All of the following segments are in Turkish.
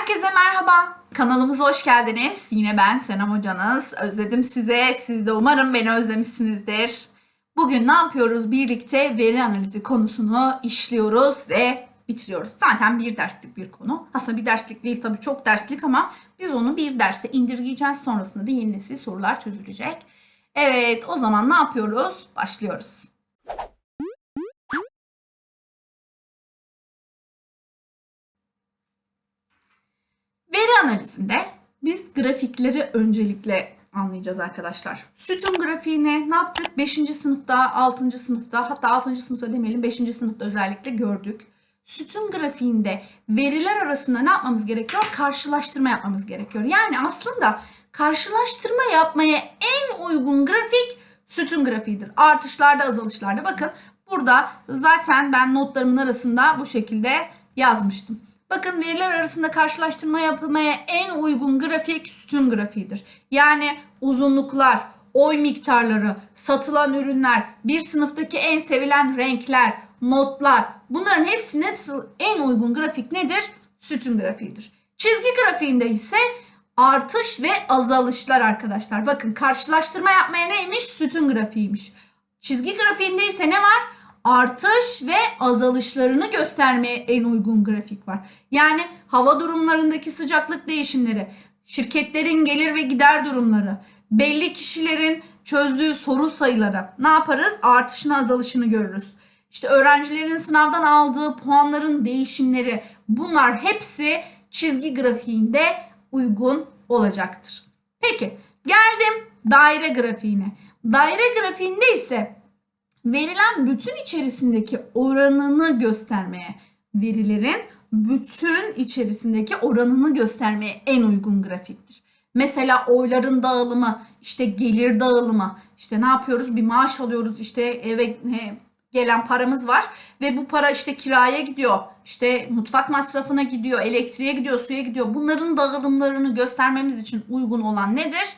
Herkese merhaba. Kanalımıza hoş geldiniz. Yine ben Senem hocanız. Özledim size. Siz de umarım beni özlemişsinizdir. Bugün ne yapıyoruz? Birlikte veri analizi konusunu işliyoruz ve bitiriyoruz. Zaten bir derslik bir konu. Aslında bir derslik değil tabii çok derslik ama biz onu bir derste indirgeyeceğiz. Sonrasında da yeni nesil sorular çözülecek. Evet o zaman ne yapıyoruz? Başlıyoruz. Analizinde biz grafikleri öncelikle anlayacağız arkadaşlar. Sütun grafiğini ne yaptık? 5. sınıfta, 6. sınıfta hatta 6. sınıfta demeyelim 5. sınıfta özellikle gördük. Sütun grafiğinde veriler arasında ne yapmamız gerekiyor? Karşılaştırma yapmamız gerekiyor. Yani aslında karşılaştırma yapmaya en uygun grafik sütun grafiğidir. Artışlarda azalışlarda bakın burada zaten ben notlarımın arasında bu şekilde yazmıştım. Bakın veriler arasında karşılaştırma yapılmaya en uygun grafik sütun grafiğidir. Yani uzunluklar, oy miktarları, satılan ürünler, bir sınıftaki en sevilen renkler, notlar bunların hepsi nasıl en uygun grafik nedir? Sütun grafiğidir. Çizgi grafiğinde ise artış ve azalışlar arkadaşlar. Bakın karşılaştırma yapmaya neymiş? Sütun grafiğiymiş. Çizgi grafiğinde ise ne var? Artış ve azalışlarını göstermeye en uygun grafik var. Yani hava durumlarındaki sıcaklık değişimleri, şirketlerin gelir ve gider durumları, belli kişilerin çözdüğü soru sayıları ne yaparız? Artışını azalışını görürüz. İşte öğrencilerin sınavdan aldığı puanların değişimleri bunlar hepsi çizgi grafiğinde uygun olacaktır. Peki geldim daire grafiğine. Daire grafiğinde ise verilen bütün içerisindeki oranını göstermeye, verilerin bütün içerisindeki oranını göstermeye en uygun grafiktir. Mesela oyların dağılımı, işte gelir dağılımı, işte ne yapıyoruz? Bir maaş alıyoruz, işte eve gelen paramız var ve bu para işte kiraya gidiyor, işte mutfak masrafına gidiyor, elektriğe gidiyor, suya gidiyor. Bunların dağılımlarını göstermemiz için uygun olan nedir?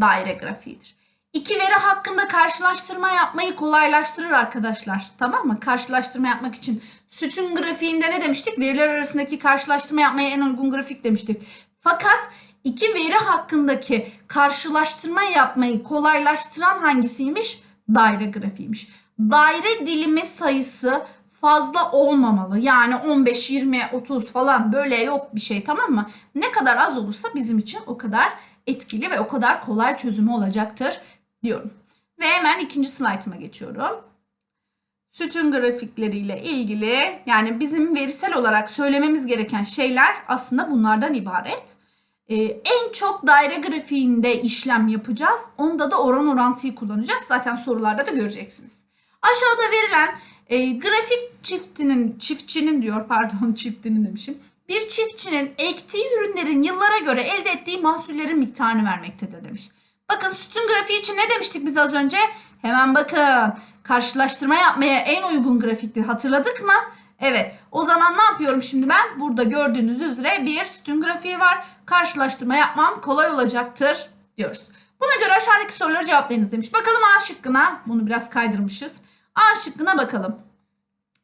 Daire grafiğidir. İki veri hakkında karşılaştırma yapmayı kolaylaştırır arkadaşlar. Tamam mı? Karşılaştırma yapmak için sütun grafiğinde ne demiştik? Veriler arasındaki karşılaştırma yapmaya en uygun grafik demiştik. Fakat iki veri hakkındaki karşılaştırma yapmayı kolaylaştıran hangisiymiş? Daire grafiğiymiş. Daire dilimi sayısı fazla olmamalı. Yani 15, 20, 30 falan böyle yok bir şey tamam mı? Ne kadar az olursa bizim için o kadar etkili ve o kadar kolay çözümü olacaktır diyorum. Ve hemen ikinci slaytıma geçiyorum. Sütun grafikleriyle ilgili yani bizim verisel olarak söylememiz gereken şeyler aslında bunlardan ibaret. Ee, en çok daire grafiğinde işlem yapacağız. Onda da oran orantıyı kullanacağız. Zaten sorularda da göreceksiniz. Aşağıda verilen e, grafik çiftinin, çiftçinin diyor pardon çiftinin demişim. Bir çiftçinin ektiği ürünlerin yıllara göre elde ettiği mahsullerin miktarını vermektedir demiş. Bakın sütun grafiği için ne demiştik biz az önce? Hemen bakın karşılaştırma yapmaya en uygun grafikti. Hatırladık mı? Evet. O zaman ne yapıyorum şimdi ben? Burada gördüğünüz üzere bir sütun grafiği var. Karşılaştırma yapmam kolay olacaktır diyoruz. Buna göre aşağıdaki soruları cevaplayınız demiş. Bakalım A şıkkına. Bunu biraz kaydırmışız. A şıkkına bakalım.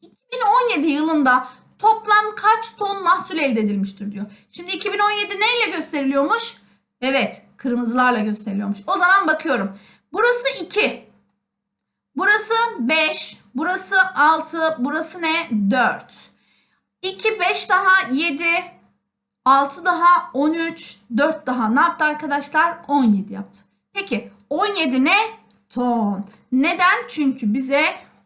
2017 yılında toplam kaç ton mahsul elde edilmiştir diyor. Şimdi 2017 neyle gösteriliyormuş? Evet kırmızılarla gösteriliyormuş. O zaman bakıyorum. Burası 2. Burası 5. Burası 6. Burası ne? 4. 2, 5 daha 7. 6 daha 13. 4 daha ne yaptı arkadaşlar? 17 yaptı. Peki 17 ne? Ton. Neden? Çünkü bize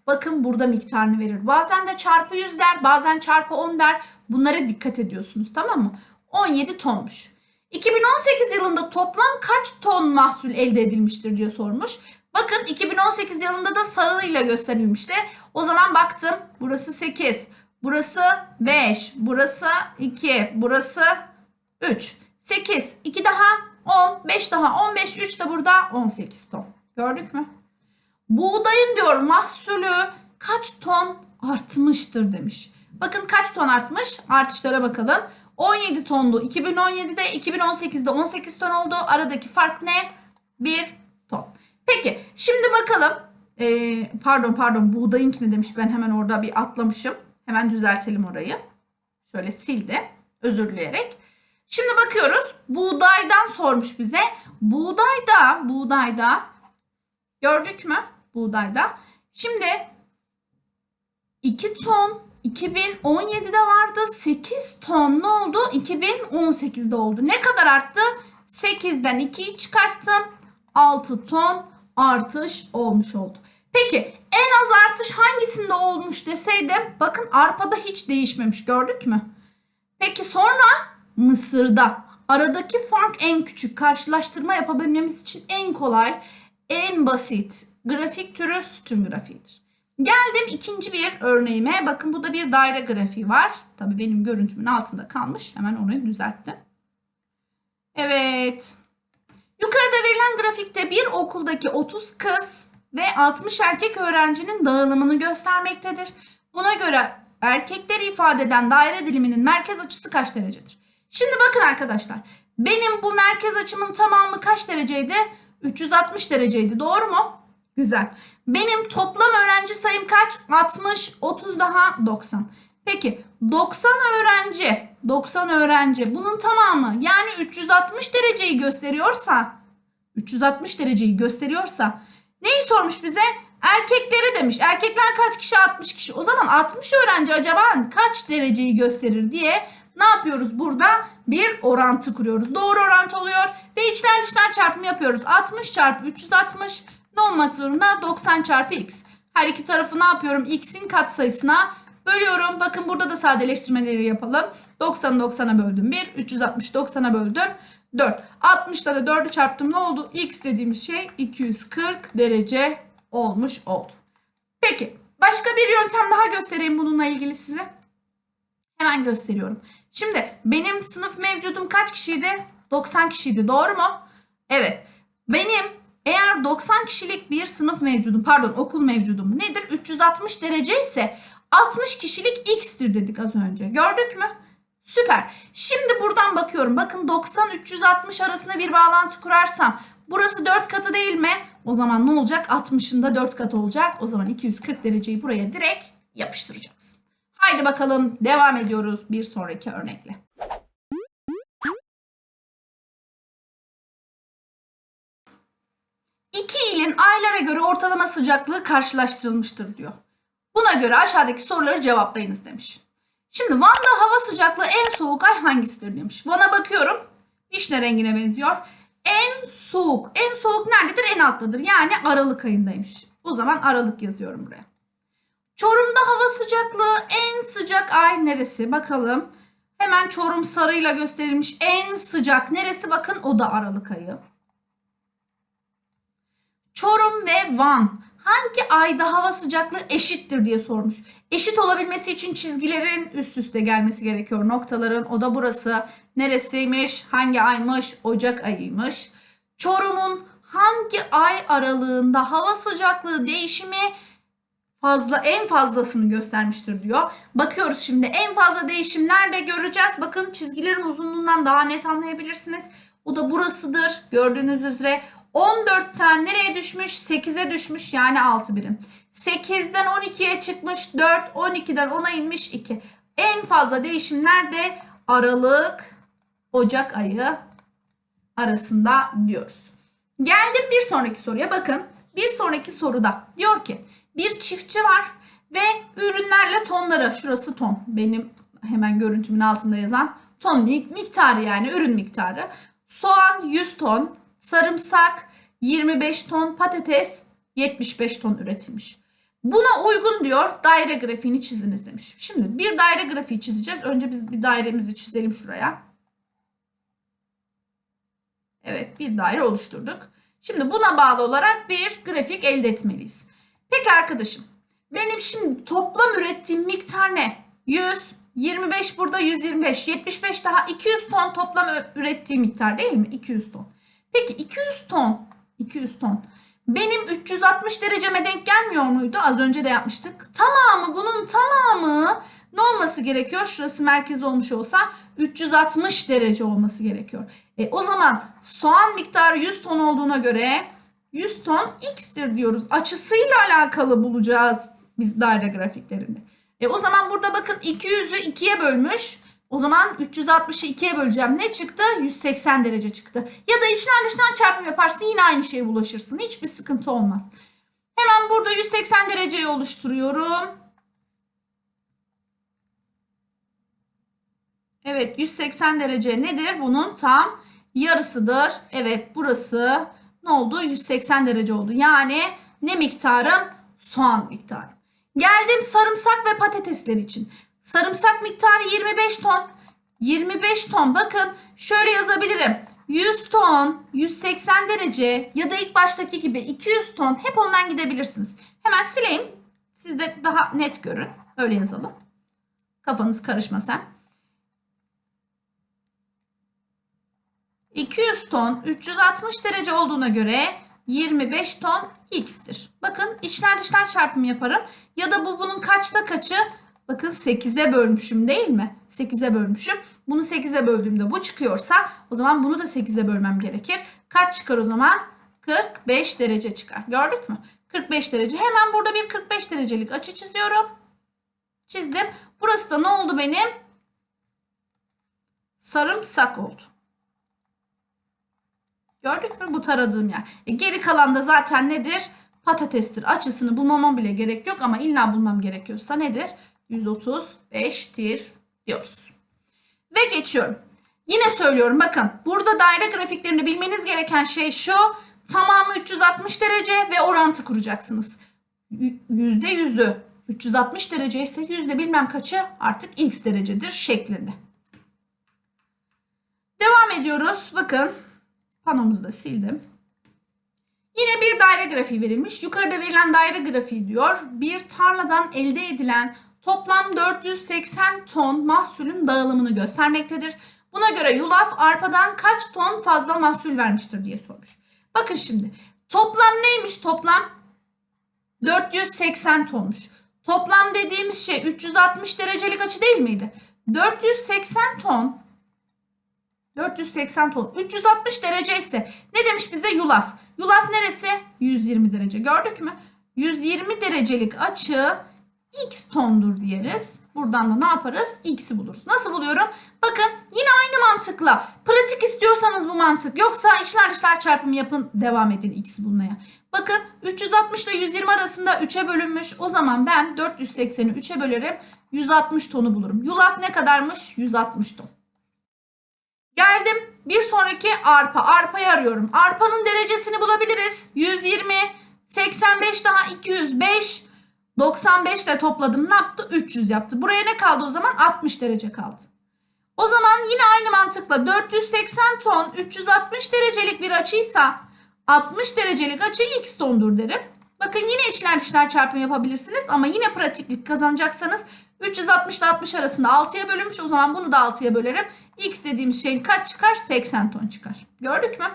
bakın burada miktarını verir. Bazen de çarpı 100 der. Bazen çarpı 10 der. Bunlara dikkat ediyorsunuz tamam mı? 17 tonmuş. 2018 yılında toplam kaç ton mahsul elde edilmiştir diye sormuş. Bakın 2018 yılında da sarıyla gösterilmişti. O zaman baktım burası 8, burası 5, burası 2, burası 3. 8, 2 daha 10, 5 daha 15, 3 de burada 18 ton. Gördük mü? Buğdayın diyor mahsulü kaç ton artmıştır demiş. Bakın kaç ton artmış? Artışlara bakalım. 17 tondu. 2017'de 2018'de 18 ton oldu. Aradaki fark ne? 1 ton. Peki şimdi bakalım. Ee, pardon pardon buğdayınkini demiş. Ben hemen orada bir atlamışım. Hemen düzeltelim orayı. Şöyle sildi. Özür dileyerek. Şimdi bakıyoruz. Buğdaydan sormuş bize. Buğdayda, buğdayda gördük mü? Buğdayda. Şimdi 2 ton 2017'de vardı. 8 ton ne oldu? 2018'de oldu. Ne kadar arttı? 8'den 2'yi çıkarttım. 6 ton artış olmuş oldu. Peki en az artış hangisinde olmuş deseydim bakın arpada hiç değişmemiş gördük mü? Peki sonra Mısır'da aradaki fark en küçük karşılaştırma yapabilmemiz için en kolay en basit grafik türü sütun grafiğidir. Geldim ikinci bir örneğime. Bakın bu da bir daire grafiği var. Tabii benim görüntümün altında kalmış. Hemen onu düzelttim. Evet. Yukarıda verilen grafikte bir okuldaki 30 kız ve 60 erkek öğrencinin dağılımını göstermektedir. Buna göre erkekleri ifade eden daire diliminin merkez açısı kaç derecedir? Şimdi bakın arkadaşlar. Benim bu merkez açımın tamamı kaç dereceydi? 360 dereceydi. Doğru mu? Güzel. Benim toplam öğrenci sayım kaç? 60, 30 daha 90. Peki 90 öğrenci, 90 öğrenci bunun tamamı yani 360 dereceyi gösteriyorsa 360 dereceyi gösteriyorsa neyi sormuş bize? Erkekleri demiş. Erkekler kaç kişi? 60 kişi. O zaman 60 öğrenci acaba kaç dereceyi gösterir diye ne yapıyoruz burada? Bir orantı kuruyoruz. Doğru orantı oluyor ve içler dışlar çarpımı yapıyoruz. 60 çarpı 360 ne olmak zorunda? 90 çarpı x. Her iki tarafı ne yapıyorum? x'in katsayısına bölüyorum. Bakın burada da sadeleştirmeleri yapalım. 90'ı 90'a böldüm 1. 360 90'a böldüm 4. 60'da da 4'ü çarptım ne oldu? X dediğimiz şey 240 derece olmuş oldu. Peki başka bir yöntem daha göstereyim bununla ilgili size. Hemen gösteriyorum. Şimdi benim sınıf mevcudum kaç kişiydi? 90 kişiydi doğru mu? Evet. Benim eğer 90 kişilik bir sınıf mevcudum pardon okul mevcudum nedir? 360 derece ise 60 kişilik x'tir dedik az önce. Gördük mü? Süper. Şimdi buradan bakıyorum. Bakın 90-360 arasında bir bağlantı kurarsam burası 4 katı değil mi? O zaman ne olacak? 60'ın da 4 katı olacak. O zaman 240 dereceyi buraya direkt yapıştıracaksın. Haydi bakalım devam ediyoruz bir sonraki örnekle. İki ilin aylara göre ortalama sıcaklığı karşılaştırılmıştır diyor. Buna göre aşağıdaki soruları cevaplayınız demiş. Şimdi Van'da hava sıcaklığı en soğuk ay hangisidir demiş. Van'a bakıyorum. Vişne rengine benziyor. En soğuk. En soğuk nerededir? En alttadır. Yani Aralık ayındaymış. O zaman Aralık yazıyorum buraya. Çorum'da hava sıcaklığı en sıcak ay neresi? Bakalım. Hemen Çorum sarıyla gösterilmiş en sıcak neresi? Bakın o da Aralık ayı. Çorum ve Van hangi ayda hava sıcaklığı eşittir diye sormuş. Eşit olabilmesi için çizgilerin üst üste gelmesi gerekiyor. Noktaların o da burası. Neresiymiş? Hangi aymış? Ocak ayıymış. Çorum'un hangi ay aralığında hava sıcaklığı değişimi fazla en fazlasını göstermiştir diyor. Bakıyoruz şimdi en fazla değişim nerede göreceğiz? Bakın çizgilerin uzunluğundan daha net anlayabilirsiniz. O da burasıdır. Gördüğünüz üzere 14'ten nereye düşmüş? 8'e düşmüş yani 6 birim. 8'den 12'ye çıkmış 4, 12'den 10'a inmiş 2. En fazla değişim nerede? Aralık, Ocak ayı arasında diyoruz. Geldim bir sonraki soruya. Bakın bir sonraki soruda diyor ki bir çiftçi var ve ürünlerle tonları şurası ton benim hemen görüntümün altında yazan ton miktarı yani ürün miktarı. Soğan 100 ton, sarımsak 25 ton, patates 75 ton üretilmiş. Buna uygun diyor daire grafiğini çiziniz demiş. Şimdi bir daire grafiği çizeceğiz. Önce biz bir dairemizi çizelim şuraya. Evet bir daire oluşturduk. Şimdi buna bağlı olarak bir grafik elde etmeliyiz. Peki arkadaşım benim şimdi toplam ürettiğim miktar ne? 100, 25 burada 125, 75 daha 200 ton toplam ürettiğim miktar değil mi? 200 ton. Peki 200 ton, 200 ton benim 360 dereceme denk gelmiyor muydu? Az önce de yapmıştık. Tamamı bunun tamamı ne olması gerekiyor? Şurası merkez olmuş olsa 360 derece olması gerekiyor. E, o zaman soğan miktarı 100 ton olduğuna göre 100 ton x'tir diyoruz. Açısıyla alakalı bulacağız biz daire grafiklerinde. E, o zaman burada bakın 200'ü 2'ye bölmüş. O zaman 360'ı 2'ye böleceğim. Ne çıktı? 180 derece çıktı. Ya da içler dışlar çarpım yaparsın yine aynı şeye ulaşırsın. Hiçbir sıkıntı olmaz. Hemen burada 180 dereceyi oluşturuyorum. Evet 180 derece nedir? Bunun tam yarısıdır. Evet burası ne oldu? 180 derece oldu. Yani ne miktarım? Soğan miktarı. Geldim sarımsak ve patatesler için. Sarımsak miktarı 25 ton. 25 ton bakın şöyle yazabilirim. 100 ton, 180 derece ya da ilk baştaki gibi 200 ton hep ondan gidebilirsiniz. Hemen sileyim. Siz de daha net görün. Öyle yazalım. Kafanız karışmasın. 200 ton 360 derece olduğuna göre 25 ton x'tir. Bakın içler dışlar çarpımı yaparım. Ya da bu bunun kaçta kaçı? Bakın 8'e bölmüşüm değil mi? 8'e bölmüşüm. Bunu 8'e böldüğümde bu çıkıyorsa o zaman bunu da 8'e bölmem gerekir. Kaç çıkar o zaman? 45 derece çıkar. Gördük mü? 45 derece. Hemen burada bir 45 derecelik açı çiziyorum. Çizdim. Burası da ne oldu benim? Sarımsak oldu. Gördük mü bu taradığım yer. E, geri kalan da zaten nedir? Patatestir. Açısını bulmama bile gerek yok ama illa bulmam gerekiyorsa nedir? 135'tir diyoruz. Ve geçiyorum. Yine söylüyorum bakın burada daire grafiklerini bilmeniz gereken şey şu. Tamamı 360 derece ve orantı kuracaksınız. Yüzde yüzü 360 derece ise yüzde bilmem kaçı artık x derecedir şeklinde. Devam ediyoruz. Bakın panomuzu da sildim. Yine bir daire grafiği verilmiş. Yukarıda verilen daire grafiği diyor. Bir tarladan elde edilen toplam 480 ton mahsulün dağılımını göstermektedir. Buna göre yulaf arpadan kaç ton fazla mahsul vermiştir diye sormuş. Bakın şimdi toplam neymiş toplam? 480 tonmuş. Toplam dediğimiz şey 360 derecelik açı değil miydi? 480 ton 480 ton. 360 derece ise ne demiş bize yulaf? Yulaf neresi? 120 derece. Gördük mü? 120 derecelik açı x tondur diyeriz. Buradan da ne yaparız? X'i buluruz. Nasıl buluyorum? Bakın yine aynı mantıkla. Pratik istiyorsanız bu mantık. Yoksa içler dışlar çarpımı yapın. Devam edin X'i bulmaya. Bakın 360 ile 120 arasında 3'e bölünmüş. O zaman ben 480'i 3'e bölerim. 160 tonu bulurum. Yulaf ne kadarmış? 160 ton. Geldim bir sonraki arpa. Arpayı arıyorum. Arpanın derecesini bulabiliriz. 120, 85 daha 205, 95 ile topladım. Ne yaptı? 300 yaptı. Buraya ne kaldı o zaman? 60 derece kaldı. O zaman yine aynı mantıkla 480 ton 360 derecelik bir açıysa 60 derecelik açı x tondur derim. Bakın yine içler dışlar çarpımı yapabilirsiniz ama yine pratiklik kazanacaksanız 360 ile 60 arasında 6'ya bölünmüş. O zaman bunu da 6'ya bölerim. X dediğimiz şeyin kaç çıkar? 80 ton çıkar. Gördük mü?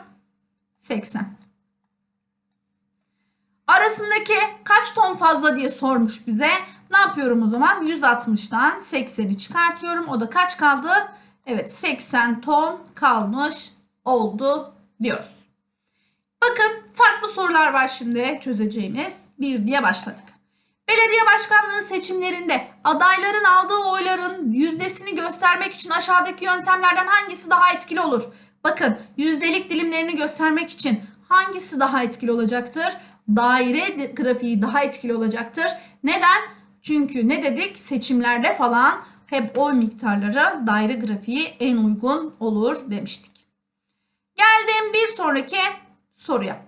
80. Arasındaki kaç ton fazla diye sormuş bize. Ne yapıyorum o zaman? 160'tan 80'i çıkartıyorum. O da kaç kaldı? Evet 80 ton kalmış oldu diyoruz. Bakın farklı sorular var şimdi çözeceğimiz. Bir diye başladık. Belediye başkanlığı seçimlerinde adayların aldığı oyların yüzdesini göstermek için aşağıdaki yöntemlerden hangisi daha etkili olur? Bakın yüzdelik dilimlerini göstermek için hangisi daha etkili olacaktır? Daire grafiği daha etkili olacaktır. Neden? Çünkü ne dedik? Seçimlerde falan hep oy miktarları daire grafiği en uygun olur demiştik. Geldim bir sonraki soruya.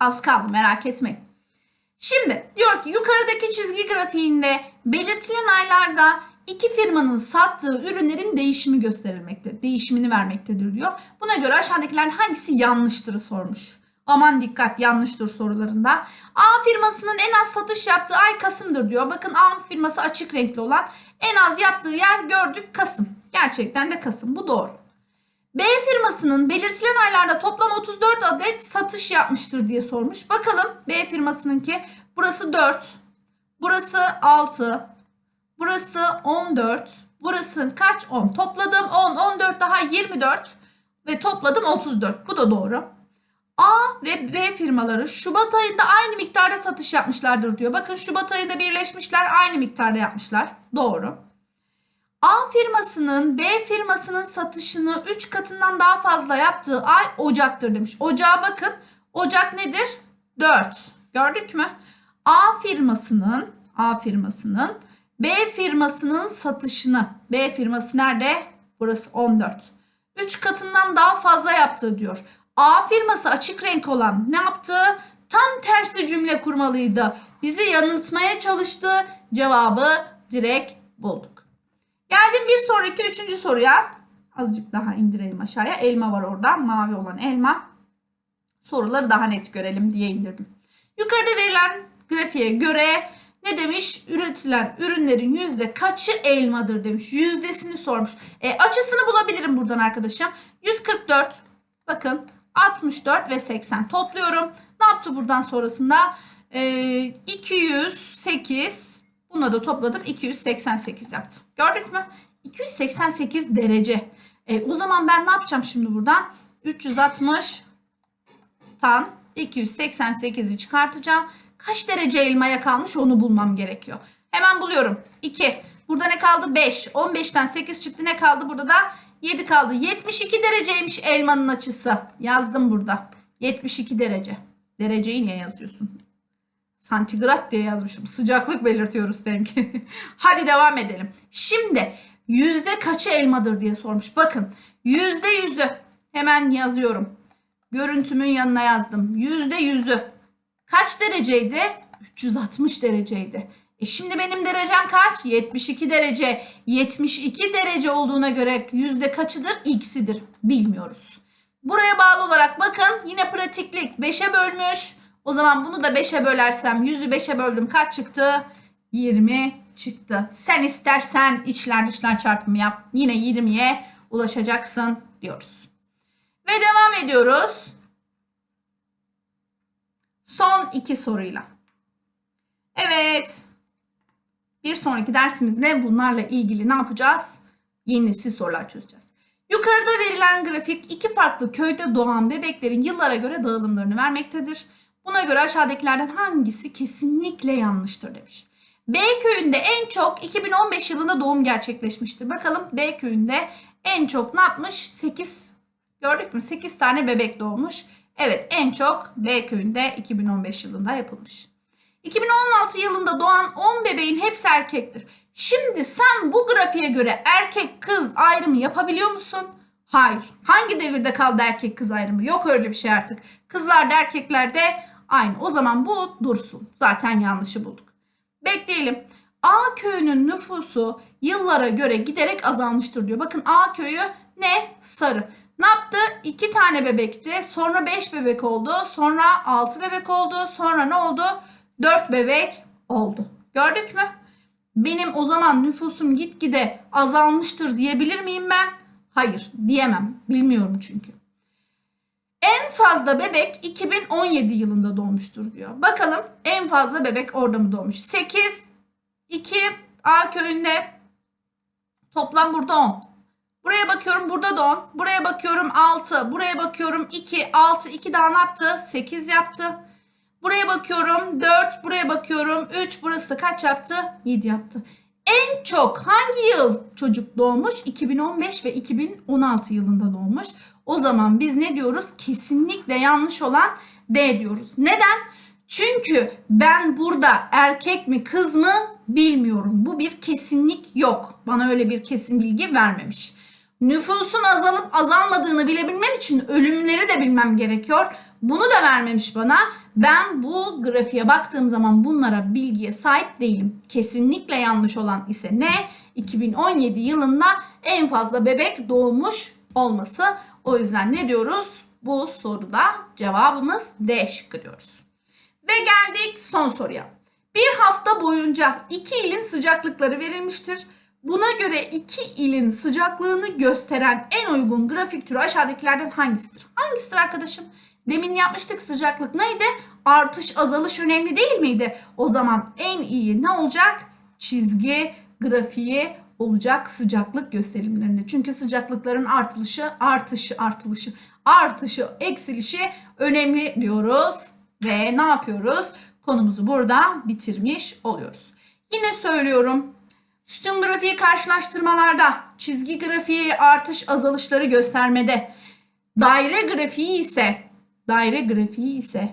Az kaldı merak etmeyin. Şimdi diyor ki yukarıdaki çizgi grafiğinde belirtilen aylarda iki firmanın sattığı ürünlerin değişimi gösterilmekte, değişimini vermektedir diyor. Buna göre aşağıdakilerin hangisi yanlıştır sormuş. Aman dikkat yanlıştır sorularında. A firmasının en az satış yaptığı ay Kasım'dır diyor. Bakın A firması açık renkli olan en az yaptığı yer gördük Kasım. Gerçekten de Kasım bu doğru. B firmasının belirtilen aylarda toplam 34 adet satış yapmıştır diye sormuş. Bakalım B firmasınınki burası 4, burası 6, burası 14, burası kaç 10. Topladım 10, 14 daha 24 ve topladım 34. Bu da doğru. A ve B firmaları Şubat ayında aynı miktarda satış yapmışlardır diyor. Bakın Şubat ayında birleşmişler aynı miktarda yapmışlar. Doğru. A firmasının B firmasının satışını 3 katından daha fazla yaptığı ay Ocak'tır demiş. Ocağa bakın. Ocak nedir? 4. Gördük mü? A firmasının A firmasının B firmasının satışını B firması nerede? Burası 14. 3 katından daha fazla yaptığı diyor. A firması açık renk olan ne yaptı? Tam tersi cümle kurmalıydı. Bizi yanıltmaya çalıştı. Cevabı direkt bulduk. Geldim bir sonraki üçüncü soruya. Azıcık daha indirelim aşağıya. Elma var orada. Mavi olan elma. Soruları daha net görelim diye indirdim. Yukarıda verilen grafiğe göre ne demiş? Üretilen ürünlerin yüzde kaçı elmadır demiş. Yüzdesini sormuş. E, açısını bulabilirim buradan arkadaşım. 144. Bakın 64 ve 80 topluyorum. Ne yaptı buradan sonrasında? E, 208. Bununla da topladım. 288 yaptı. Gördük mü? 288 derece. E, o zaman ben ne yapacağım şimdi buradan? 360 tan 288'i çıkartacağım. Kaç derece elmaya kalmış onu bulmam gerekiyor. Hemen buluyorum. 2. Burada ne kaldı? 5. 15'ten 8 çıktı. Ne kaldı? Burada da 7 kaldı. 72 dereceymiş elmanın açısı. Yazdım burada. 72 derece. Dereceyi niye yazıyorsun? Santigrat diye yazmışım. Sıcaklık belirtiyoruz denk. Hadi devam edelim. Şimdi yüzde kaçı elmadır diye sormuş. Bakın yüzde yüzü hemen yazıyorum. Görüntümün yanına yazdım. Yüzde yüzü. Kaç dereceydi? 360 dereceydi. E şimdi benim derecem kaç? 72 derece. 72 derece olduğuna göre yüzde kaçıdır? X'idir. Bilmiyoruz. Buraya bağlı olarak bakın yine pratiklik 5'e bölmüş. O zaman bunu da 5'e bölersem 100'ü 5'e böldüm kaç çıktı? 20 çıktı. Sen istersen içler dışlar çarpımı yap. Yine 20'ye ulaşacaksın diyoruz. Ve devam ediyoruz. Son iki soruyla. Evet. Bir sonraki dersimizde bunlarla ilgili ne yapacağız? Yeni nesil sorular çözeceğiz. Yukarıda verilen grafik iki farklı köyde doğan bebeklerin yıllara göre dağılımlarını vermektedir. Buna göre aşağıdakilerden hangisi kesinlikle yanlıştır demiş. B köyünde en çok 2015 yılında doğum gerçekleşmiştir. Bakalım B köyünde en çok ne yapmış? 8 gördük mü? 8 tane bebek doğmuş. Evet en çok B köyünde 2015 yılında yapılmış. 2016 yılında doğan 10 bebeğin hepsi erkektir. Şimdi sen bu grafiğe göre erkek kız ayrımı yapabiliyor musun? Hayır. Hangi devirde kaldı erkek kız ayrımı? Yok öyle bir şey artık. Kızlar da erkekler de aynı. O zaman bu dursun. Zaten yanlışı bulduk. Bekleyelim. A köyünün nüfusu yıllara göre giderek azalmıştır diyor. Bakın A köyü ne? Sarı. Ne yaptı? 2 tane bebekti. Sonra 5 bebek oldu. Sonra 6 bebek oldu. Sonra ne oldu? 4 bebek oldu. Gördük mü? Benim o zaman nüfusum gitgide azalmıştır diyebilir miyim ben? Hayır diyemem. Bilmiyorum çünkü. En fazla bebek 2017 yılında doğmuştur diyor. Bakalım en fazla bebek orada mı doğmuş? 8, 2 A köyünde toplam burada 10. Buraya bakıyorum burada da 10. Buraya bakıyorum 6. Buraya bakıyorum 2. 6. 2 daha ne yaptı? 8 yaptı. Buraya bakıyorum 4. Buraya bakıyorum 3. Burası da kaç yaptı? 7 yaptı. En çok hangi yıl çocuk doğmuş? 2015 ve 2016 yılında doğmuş. O zaman biz ne diyoruz? Kesinlikle yanlış olan D diyoruz. Neden? Çünkü ben burada erkek mi kız mı bilmiyorum. Bu bir kesinlik yok. Bana öyle bir kesin bilgi vermemiş. Nüfusun azalıp azalmadığını bilebilmem için ölümleri de bilmem gerekiyor. Bunu da vermemiş bana. Ben bu grafiğe baktığım zaman bunlara bilgiye sahip değilim. Kesinlikle yanlış olan ise ne? 2017 yılında en fazla bebek doğmuş olması. O yüzden ne diyoruz? Bu soruda cevabımız D şıkkı diyoruz. Ve geldik son soruya. Bir hafta boyunca iki ilin sıcaklıkları verilmiştir. Buna göre iki ilin sıcaklığını gösteren en uygun grafik türü aşağıdakilerden hangisidir? Hangisidir arkadaşım? Demin yapmıştık sıcaklık neydi? Artış azalış önemli değil miydi? O zaman en iyi ne olacak? Çizgi grafiği olacak sıcaklık gösterimlerinde. Çünkü sıcaklıkların artışı, artışı, artışı, artışı, eksilişi önemli diyoruz. Ve ne yapıyoruz? Konumuzu burada bitirmiş oluyoruz. Yine söylüyorum. Sütun grafiği karşılaştırmalarda, çizgi grafiği artış azalışları göstermede, daire grafiği ise daire grafiği ise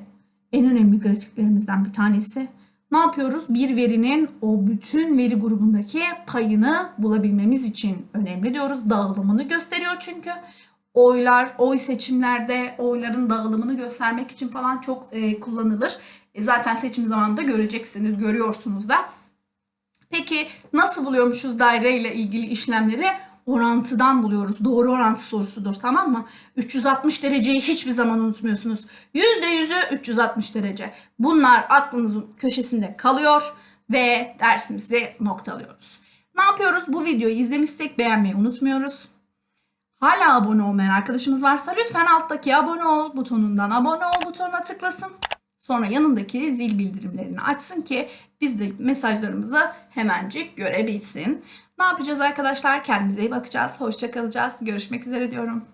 en önemli grafiklerimizden bir tanesi. Ne yapıyoruz? Bir verinin o bütün veri grubundaki payını bulabilmemiz için önemli diyoruz. Dağılımını gösteriyor çünkü. Oylar, oy seçimlerde oyların dağılımını göstermek için falan çok e, kullanılır. E, zaten seçim zamanında göreceksiniz, görüyorsunuz da. Peki nasıl buluyormuşuz daire ile ilgili işlemleri? Orantıdan buluyoruz. Doğru orantı sorusudur tamam mı? 360 dereceyi hiçbir zaman unutmuyorsunuz. %100'ü 360 derece. Bunlar aklınızın köşesinde kalıyor ve dersimizi noktalıyoruz. Ne yapıyoruz? Bu videoyu izlemişsek beğenmeyi unutmuyoruz. Hala abone olmayan arkadaşımız varsa lütfen alttaki abone ol butonundan abone ol butonuna tıklasın. Sonra yanındaki zil bildirimlerini açsın ki biz de mesajlarımızı hemencik görebilsin. Ne yapacağız arkadaşlar? Kendimize iyi bakacağız. Hoşça kalacağız. Görüşmek üzere diyorum.